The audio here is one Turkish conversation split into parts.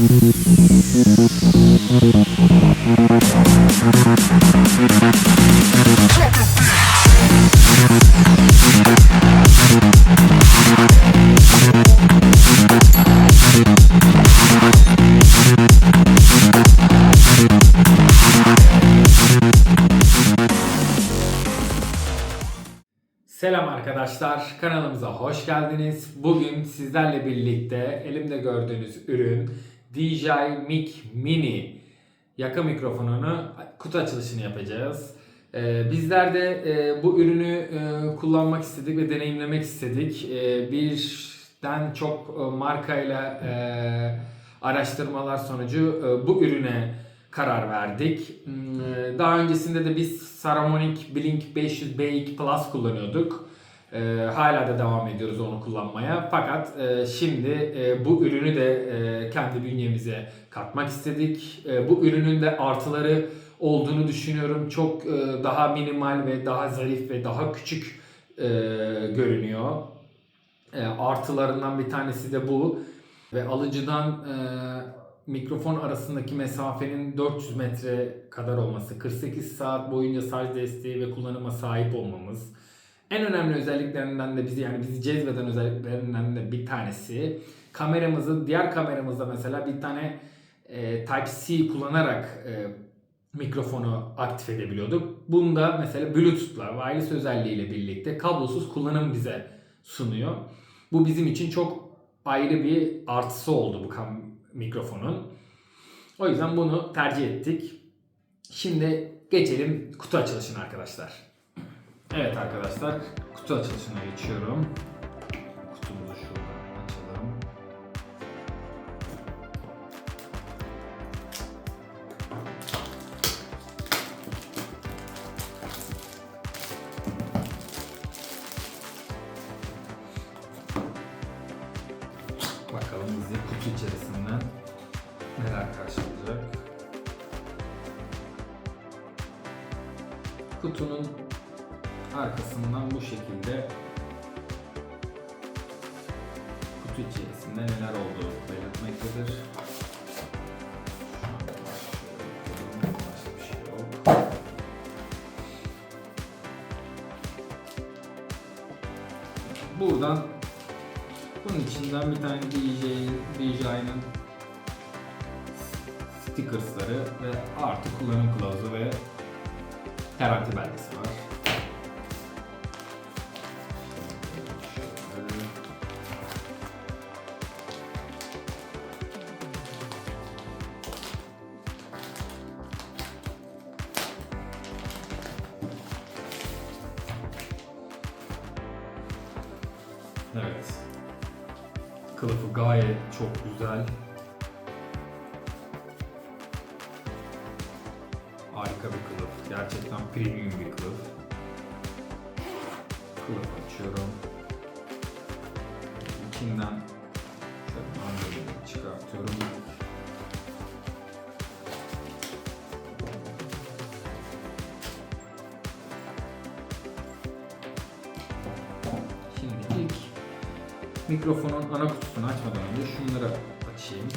Selam arkadaşlar, kanalımıza hoş geldiniz. Bugün sizlerle birlikte elimde gördüğünüz ürün DJI Mic Mini yaka mikrofonunu kutu açılışını yapacağız. Ee, bizler de e, bu ürünü e, kullanmak istedik ve deneyimlemek istedik. E, birden çok e, markayla e, araştırmalar sonucu e, bu ürüne karar verdik. Hmm, e, Daha öncesinde de biz Saramonic Blink 500B2 Plus kullanıyorduk. E, hala da devam ediyoruz onu kullanmaya. Fakat e, şimdi e, bu ürünü de e, kendi bünyemize katmak istedik. E, bu ürünün de artıları olduğunu düşünüyorum. Çok e, daha minimal ve daha zarif ve daha küçük e, görünüyor. E, artılarından bir tanesi de bu. Ve alıcıdan e, mikrofon arasındaki mesafenin 400 metre kadar olması, 48 saat boyunca şarj desteği ve kullanıma sahip olmamız. En önemli özelliklerinden de bizi yani bizi cezbeden özelliklerinden de bir tanesi kameramızı diğer kameramızda mesela bir tane e, Type-C kullanarak e, mikrofonu aktif edebiliyorduk. Bunda mesela Bluetooth'la, wireless özelliğiyle birlikte kablosuz kullanım bize sunuyor. Bu bizim için çok ayrı bir artısı oldu bu kam- mikrofonun. O yüzden bunu tercih ettik. Şimdi geçelim kutu açılışına arkadaşlar. Evet arkadaşlar kutu açılışına geçiyorum. Kutumuzu şuradan açalım. Bakalım bizi kutu içerisinden neler karşılayacak. Kutunun arkasından bu şekilde kutu içerisinde neler olduğu belirtmektedir. Buradan bunun içinden bir tane DJ, DJI'nin stickersları ve artı kullanım kılavuzu ve garanti belgesi var. Evet. Kılıfı gayet çok güzel. Harika bir kılıf. Gerçekten premium bir kılıf. Kılıf açıyorum. İçinden şöyle çıkartıyorum. Mikrofonun ana kutusunu açmadan önce şunları açayım.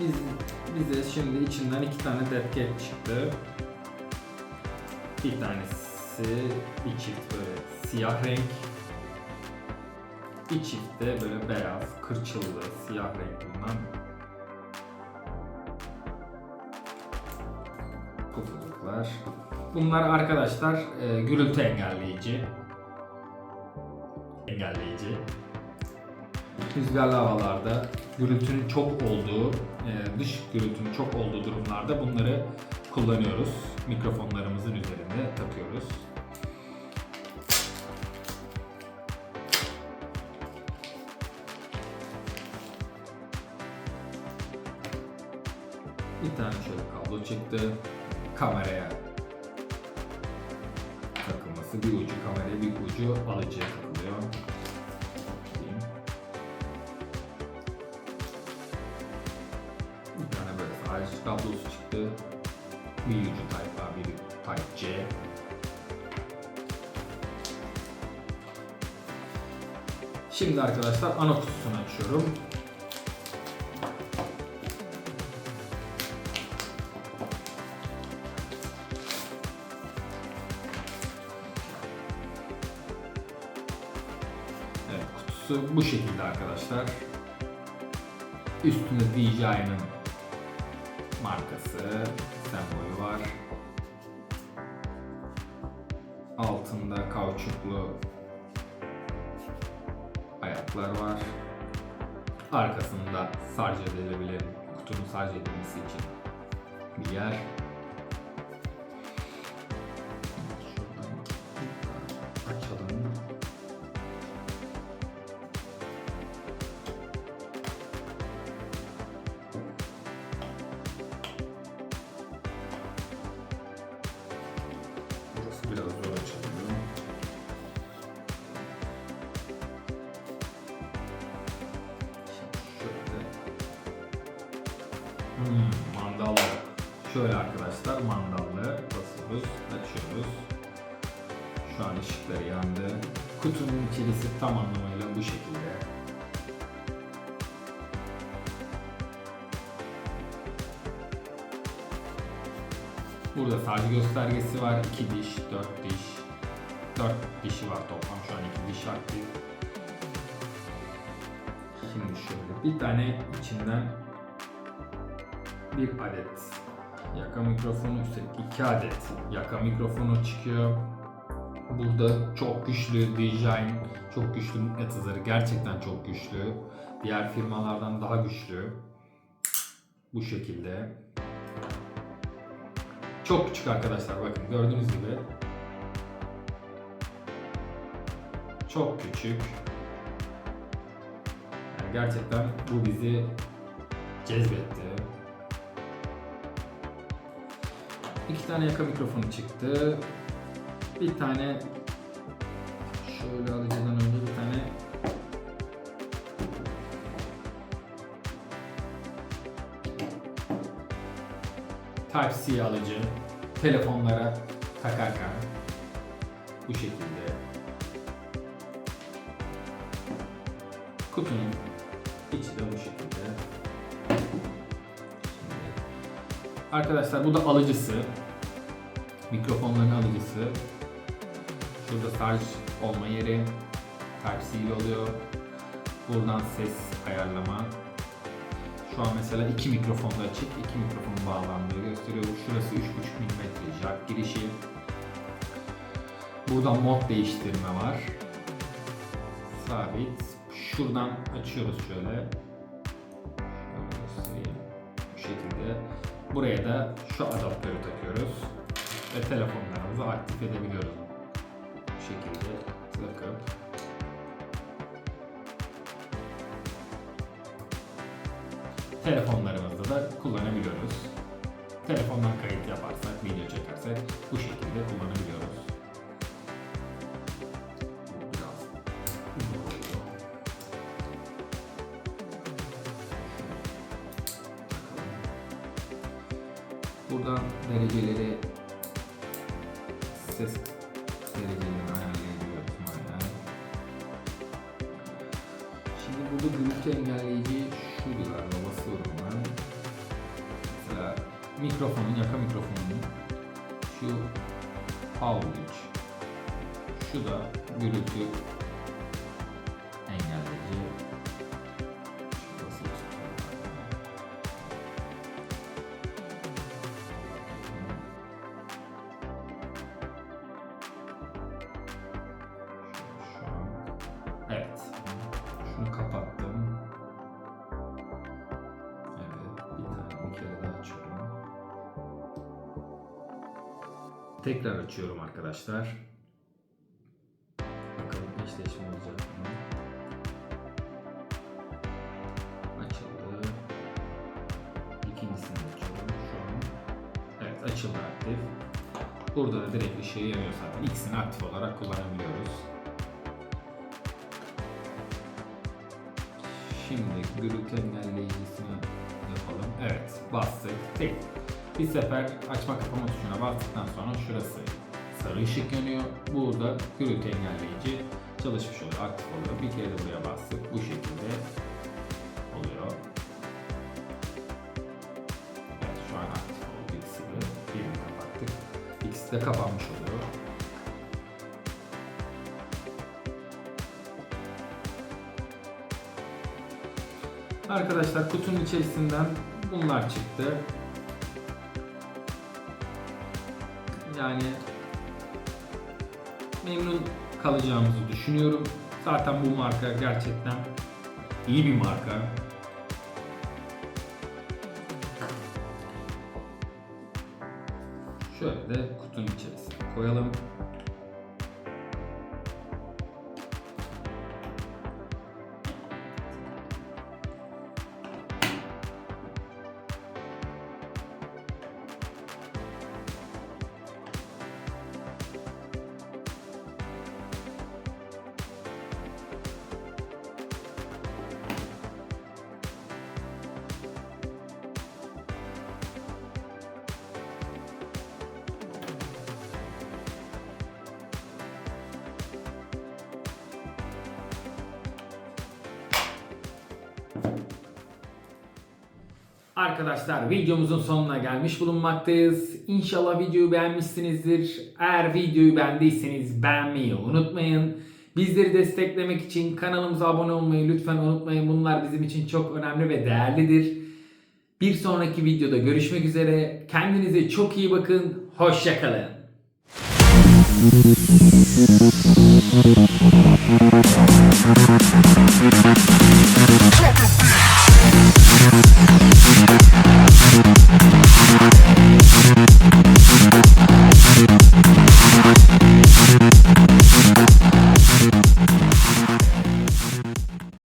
Biz, bize şimdi içinden iki tane defket çıktı. Bir tanesi bir çift böyle siyah renk. Bir çift de böyle beyaz, kırçıllı, siyah renk bulunan kutucuklar. Bunlar arkadaşlar e, gürültü engelleyici. Engelleyici. Rüzgarlı havalarda gürültünün çok olduğu, e, dış gürültünün çok olduğu durumlarda bunları kullanıyoruz. Mikrofonlarımızın üzerinde takıyoruz. Bir tane şöyle kablo çıktı. Kameraya takılması. Bir ucu kameraya, bir ucu alıcıya takılıyor. Bir tane böyle şarj kablosu çıktı. Bir ucu Type A, bir Type C. Şimdi arkadaşlar ana kutusunu açıyorum. Kutusu bu şekilde arkadaşlar. Üstünde DJI'nin markası, sembolü var. Altında kauçuklu ayaklar var. Arkasında sarj edilebilir, kutunun sarj edilmesi için bir yer. Hmm, mandallı. Şöyle arkadaşlar mandallı basıyoruz, açıyoruz. Şu an ışıkları yandı. Kutunun içerisi tam anlamıyla bu şekilde. Burada sadece göstergesi var. 2 diş, 4 diş. 4 dişi var toplam şu an 2 diş aktif. Şimdi şöyle bir tane içinden bir adet yaka mikrofonu üstelik 2 adet yaka mikrofonu çıkıyor. Burada çok güçlü DJI'nin çok güçlü mıknatısları gerçekten çok güçlü. Diğer firmalardan daha güçlü. Bu şekilde. Çok küçük arkadaşlar bakın gördüğünüz gibi. Çok küçük. Yani gerçekten bu bizi cezbetti. İki tane yaka mikrofonu çıktı. Bir tane şöyle alıcıdan önce bir tane Type-C alıcı telefonlara takarken bu şekilde kutunun içi de bu şekilde. Arkadaşlar bu da alıcısı. Mikrofonların alıcısı. Şurada şarj olma yeri. Type-C oluyor. Buradan ses ayarlama. Şu an mesela iki mikrofon da açık, iki mikrofon bağlandığı gösteriyor. Şurası 3.5 mm jack girişi. Buradan mod değiştirme var. Sabit. Şuradan açıyoruz. Şöyle Buraya da şu adaptörü takıyoruz. Ve telefonlarımızı aktif edebiliyoruz. Bu şekilde takıp telefonlarımızda da kullanabiliyoruz. Telefondan kayıt yaparsak, video çekersek bu şekilde kullanabiliyoruz. Buradan dereceleri ses derecelerini ayarlayabiliyoruz hala. Şimdi burada gürültü engelleyici şuydu galiba basıyorum ben. Mesela mikrofonun, yaka mikrofonunun şu power. Şu da gürültü Tekrar açıyorum arkadaşlar. Bakalım eşleşme olacak mı? Açıldı. İkincisini açıyorum şu an. Evet açıldı aktif. Burada da direkt ışığı yanıyor zaten. İkisini aktif olarak kullanabiliyoruz. Şimdi gürültü engelleyicisini yapalım. Evet bastık. Tek bir sefer açma kapama tuşuna bastıktan sonra şurası sarı ışık yanıyor. Burada gürültü engelleyici çalışmış oluyor, aktif oluyor. Bir kere de buraya bastık. Bu şekilde oluyor. Evet şu an aktif oldu ikisi de. Birini kapattık. İkisi de kapanmış oluyor. Arkadaşlar kutunun içerisinden bunlar çıktı. Yani memnun kalacağımızı düşünüyorum. Zaten bu marka gerçekten iyi bir marka. Şöyle de kutunun içerisine koyalım. Arkadaşlar videomuzun sonuna gelmiş bulunmaktayız. İnşallah videoyu beğenmişsinizdir. Eğer videoyu beğendiyseniz beğenmeyi unutmayın. Bizleri desteklemek için kanalımıza abone olmayı lütfen unutmayın. Bunlar bizim için çok önemli ve değerlidir. Bir sonraki videoda görüşmek üzere. Kendinize çok iyi bakın. Hoşçakalın.